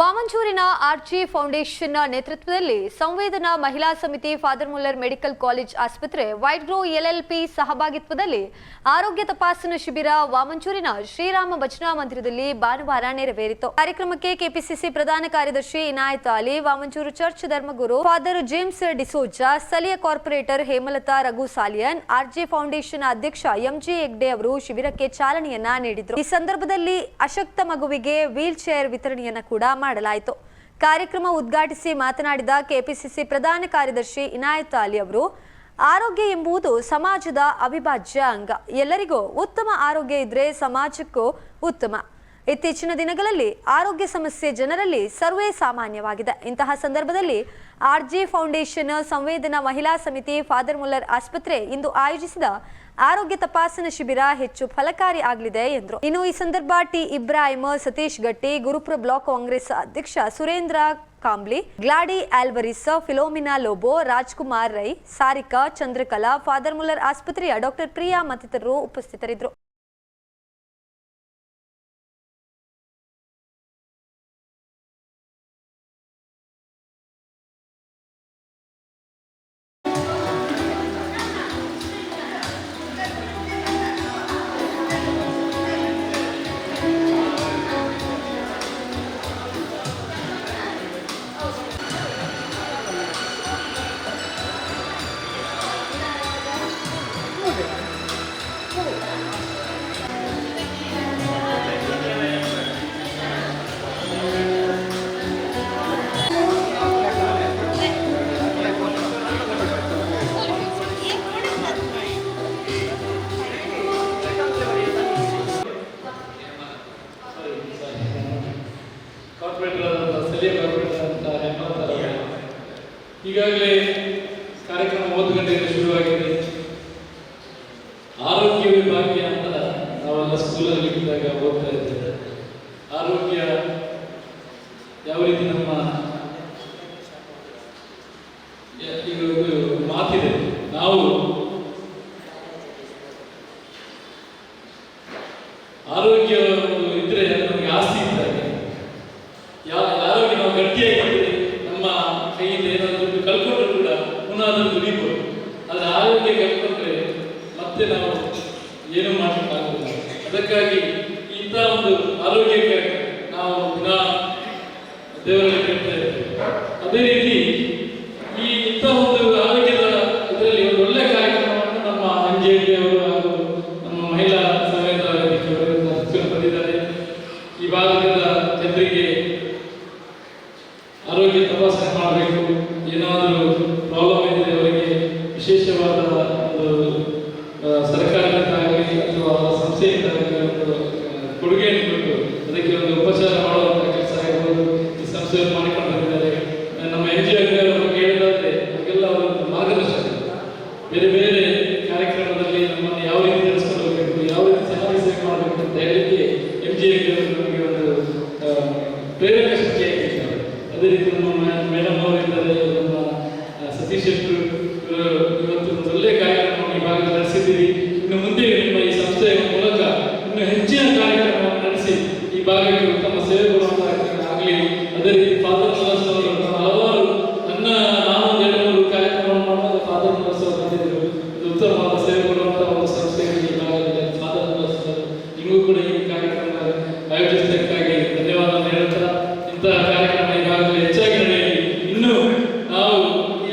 ವಾಮಂಚೂರಿನ ಆರ್ಜಿ foundation ನೇತೃತ್ವದಲ್ಲಿ ಸಂವೇದನಾ ಮಹಿಳಾ ಸಮಿತಿ ಫಾದರ್ ಮುಲ್ಲರ್ ಮೆಡಿಕಲ್ ಕಾಲೇಜ್ ಆಸ್ಪತ್ರೆ, ವೈಟ್ ಗ್ರೋ ಎಲ್ಎಲ್ಪಿ ಸಹಭಾಗಿತ್ವದಲ್ಲಿ ಆರೋಗ್ಯ ತಪಾಸಣಾ ಶಿಬಿರ ವಾಮಂಚೂರಿನ ಶ್ರೀರಾಮ ಭಜನಾ ಮಂದಿರದಲ್ಲಿ ಭಾನುವಾರ ನೆರವೇರಿತು. ಕಾರ್ಯಕ್ರಮಕ್ಕೆ ಕೆಪಿಸಿಸಿ ಪ್ರಧಾನ ಕಾರ್ಯದರ್ಶಿ ಇನಾಯತ್ ಅಲಿ ವಾಮಂಚೂರು ಚರ್ಚ್ ಧರ್ಮಗುರು ಫಾದರ್ ಜೇಮ್ಸ್ ಡಿಸೋಜಾ, ಸ್ಥಳೀಯ corporator Hemalatha Raghu Salian, RG foundation ಅಧ್ಯಕ್ಷ ಎಂಜಿ ಹೆಗ್ಡೆ ಅವರು ಶಿಬಿರಕ್ಕೆ ಚಾಲನೆಯನ್ನ ನೀಡಿದರು. ಈ ಸಂದರ್ಭದಲ್ಲಿ ಅಶಕ್ತ ಮಗುವಿಗೆ ವೀಲ್ ಚೇರ್ ವಿತರಣೆಯನ್ನ ಕೂಡ ಮಾಡಲಾಯಿತು. ಕಾರ್ಯಕ್ರಮ ಉದ್ಘಾಟಿಸಿ ಮಾತನಾಡಿದ ಕೆಪಿಸಿಸಿ ಪ್ರಧಾನ ಕಾರ್ಯದರ್ಶಿ ಇನಾಯತ್ ಅಲಿ ಅವರು, ಆರೋಗ್ಯ ಎಂಬುದು ಸಮಾಜದ ಅವಿಭಾಜ್ಯ ಅಂಗ. ಎಲ್ಲರಿಗೂ ಉತ್ತಮ ಆರೋಗ್ಯ ಇದ್ರೆ ಸಮಾಜಕ್ಕೂ ಉತ್ತಮ. ಇತ್ತೀಚಿನ ದಿನಗಳಲ್ಲಿ ಆರೋಗ್ಯ ಸಮಸ್ಯೆ ಜನರಲ್ಲಿ ಸರ್ವೇ ಸಾಮಾನ್ಯವಾಗಿದೆ. ಇಂತಹ ಸಂದರ್ಭದಲ್ಲಿ ಆರ್ಜಿ ಫೌಂಡೇಶನ್, ಸಂವೇದನಾ ಮಹಿಳಾ ಸಮಿತಿ, ಫಾದರ್ ಮುಲ್ಲರ್ ಆಸ್ಪತ್ರೆ ಇಂದು ಆಯೋಜಿಸಿದ ಆರೋಗ್ಯ ತಪಾಸಣಾ ಶಿಬಿರ ಹೆಚ್ಚು ಫಲಕಾರಿ ಆಗಲಿದೆ ಎಂದರು. ಇನ್ನು ಈ ಸಂದರ್ಭ ಟಿ. ಇಬ್ರಾಹಿಂ, ಸತೀಶ್ ಗಟ್ಟಿ, ಗುರುಪುರ ಬ್ಲಾಕ್ ಕಾಂಗ್ರೆಸ್ ಅಧ್ಯಕ್ಷ Surendra Kambli, Gladys Alvares, Philomena Lobo, Rajkumar Rai, Sarika, Chandrakala, Father Muller ಆಸ್ಪತ್ರೆಯ ಡಾಕ್ಟರ್ ಪ್ರಿಯಾ ಮತ್ತಿತರರು ಉಪಸ್ಥಿತರಿದ್ದರು. ಈಗಾಗಲೇ ಕಾರ್ಯಕ್ರಮ ಒಂಬತ್ತು ಗಂಟೆಯಿಂದ ಶುರುವಾಗಿದೆ. ಆರೋಗ್ಯವೇ ಭಾಗ್ಯ ಅಂತ ನಾವೆಲ್ಲ ಸ್ಕೂಲಲ್ಲಿ ಇದ್ದಾಗ ಓದ್ತಾ ಇದ್ದೇವೆ. ಆರೋಗ್ಯ ಯಾವ ರೀತಿ ನಮ್ಮ ಒಂದು ಮಾತಿದೆ? ನಾವು ಆರೋಗ್ಯ ಒಂದು ಇದ್ರೆ ನಮಗೆ ಆಸ್ತಿ ಇದ್ದಾರೆ ಯಾವ ಆರೋಗ್ಯ ನಾವು ಗಟ್ಟಿಯಾಗಿ ಏನಾದರೂ ಕಳ್ಕೊಂಡ್ರು ಕೂಡ ಪುನಃ ಅದನ್ನು ದುಡಿಬೋದು. ಆದರೆ ಆರೋಗ್ಯ ಕಲ್ಕೊಂಡ್ರೆ ಮತ್ತೆ ನಾವು ಏನು ಮಾಡಬೇಕಾಗಲ್ಲ ಅದಕ್ಕಾಗಿ ಇಂಥ ಒಂದು ಆರೋಗ್ಯಕ್ಕೆ ನಾವು ದಿನ ದೇವರಲ್ಲಿ ಕೇಳ್ತಾ ಇರ್ತೇವೆ. ಅದೇ ರೀತಿ ಈ ಇಂಥ ಒಂದು ಆರೋಗ್ಯದ ಇದರಲ್ಲಿ ಒಂದು ಒಳ್ಳೆ ಕಾರ್ಯಕ್ರಮವನ್ನು ನಮ್ಮ ಅಂಜೇರಿ ಅವರು ಹಾಗೂ ನಮ್ಮ ಮಹಿಳಾ ಸಂವೇದ ಅವರು ಬಂದಿದ್ದಾರೆ ಈ ಭಾಗದ ಜನರಿಗೆ ಆರೋಗ್ಯ ತಪಾಸಣೆ ಮಾಡಬೇಕು. ಏನಾದರೂ ಪ್ರಾಬ್ಲಮ್ ಇದ್ದರೆ ಅವರಿಗೆ ವಿಶೇಷವಾದ ಒಂದು ಆ, ಸರ್ಕಾರದಿಂದ ಆಗಲಿ ಅಥವಾ ಸಂಸ್ಥೆಯಿಂದ ಆಗಲಿ ಒಂದು ಕೊಡುಗೆಯನ್ನು ಕೊಟ್ಟು ಅದಕ್ಕೆ ಒಂದು ಉಪಚಾರ ಮಾಡುವಂಥ ಕೆಲಸ ಆಗಿರ್ಬೋದು ಈ ಸಂಸ್ಥೆಯನ್ನು ಮಾಡಿಕೊಂಡು ಬಂದಿದ್ದಾರೆ ಆ, ನಮ್ಮ ಎನ್ ಜಿ ಅವರು ಕೇಳಿದಾದ್ರೆ ಅದಕ್ಕೆಲ್ಲ ಒಂದು ಮಾರ್ಗದರ್ಶನ ಬೇರೆ ಬೇರೆ ಕಾರ್ಯಕ್ರಮದಲ್ಲಿ ನಮ್ಮನ್ನು ಯಾವ ರೀತಿ ನಡೆಸ್ಕೊಂಡು ಹೋಗಬೇಕು ಯಾವ ರೀತಿ ಸಮಾಜ ಸೇವೆ ಮಾಡಬೇಕು ಅಂತ ಹೇಳಲಿಕ್ಕೆ ಎಂ ಜಿ ನಮಗೆ ಒಂದು ಆ, ಪ್ರೇರಕ ಶಕ್ತಿಯಾಗಿದ್ದಾರೆ ಅದೇ ರೀತಿ ನಮ್ಮ ಮೇಡಮ್ ಅವರಿದ್ದಾರೆ ನಮ್ಮ ಸತೀಶ್ ಶೆಟ್ರು ಇವತ್ತು ಒಂದು ಒಳ್ಳೆಯ ಕಾರ್ಯಕ್ರಮವನ್ನು ಈ ಭಾಗದಲ್ಲಿ ನಡೆಸಿದ್ದೀರಿ. ಇನ್ನು ಮುಂದೆ ನಿಮ್ಮ ಈ ಸಂಸ್ಥೆಯ ಮೂಲಕ ಇನ್ನು ಹೆಚ್ಚಿನ ಕಾರ್ಯಕ್ರಮವನ್ನು ನಡೆಸಿ ಈ ಭಾಗಕ್ಕೆ ಉತ್ತಮ ಸೇವೆ ಕೊಡುವಂತಹ ಆಗಲಿ, ಅದೇ ರೀತಿ ಫಾದರ್